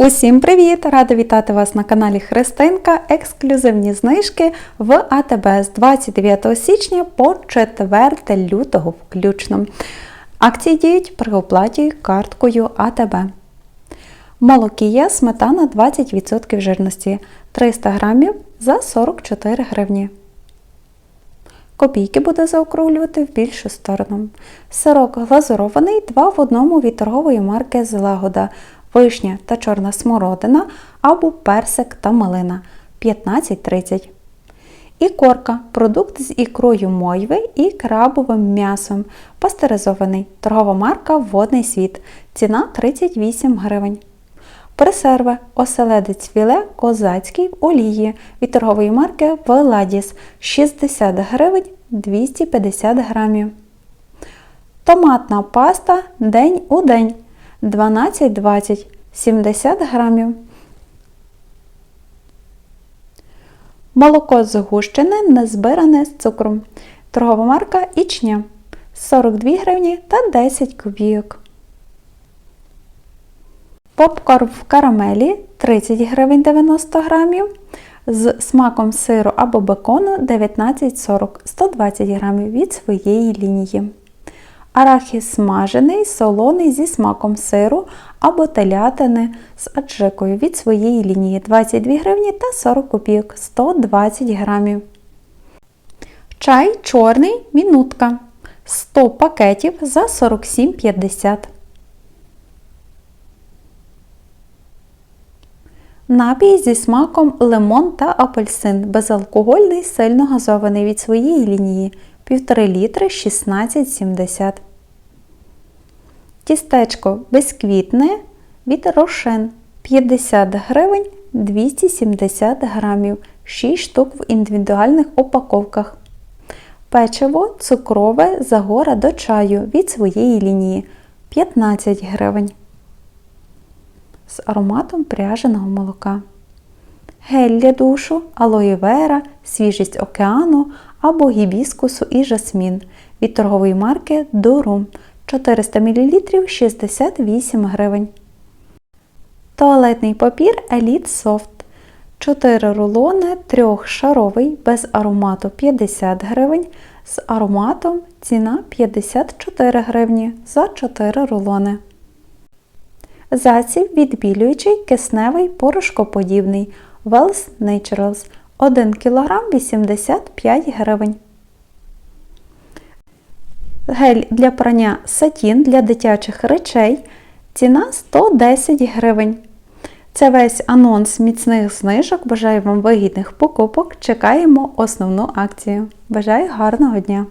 Усім привіт! Рада вітати вас на каналі Христинка. Ексклюзивні знижки в АТБ з 29 січня по 4 лютого включно. Акції діють при оплаті карткою АТБ. Молокія сметана 20% жирності 300 грамів за 44 гривні. Копійки буде заокруглювати в більшу сторону. Сирок глазурований 2 в одному від торгової марки Злагода, вишня та чорна смородина або персик та малина 15,30. Ікорка – продукт з ікрою мойви і крабовим м'ясом. Пастеризований. Торгова марка Водний світ. Ціна 38 гривень. Пресерви оселедець філе козацький в олії від торгової марки Веладіс 60 гривень 250 грамів. Томатна паста день у день 12,20 70 грамів. Молоко згущене незбиране з цукром. Торгова марка Ічня 42 гривні та 10 копійок. Попкорн в карамелі 30 гривень 90 грамів. З смаком сиру або бекону 19,40 120 грамів від своєї лінії. Арахіс смажений, солоний зі смаком сиру або телятини з аджикою від своєї лінії 22 гривні та 40 копійок 120 грамів. Чай чорний мінутка 100 пакетів за 47,50 Напій зі смаком лимон та апельсин, безалкогольний, сильно газований від своєї лінії 1,5 літри 16,70. Тістечко безквітне від рошен. 50 гривень 270 грамів, 6 штук в індивідуальних упаковках. Печиво цукрове загора до чаю від своєї лінії. 15 гривень. З ароматом пряженого молока. Гель для душу, алоє вера, свіжість океану або гібіскусу і жасмін від торгової марки Дурум 400 мл 68 гривень. Туалетний папір Elite Soft 4 рулони трьохшаровий без аромату 50 гривень. З ароматом ціна 54 гривні за 4 рулони. Засіб відбілюючий кисневий порошкоподібний Wells Naturals 1 кг 85 гривень. Гель для прання сатін для дитячих речей. Ціна 110 гривень. Це весь анонс міцних знижок. Бажаю вам вигідних покупок. Чекаємо основну акцію. Бажаю гарного дня!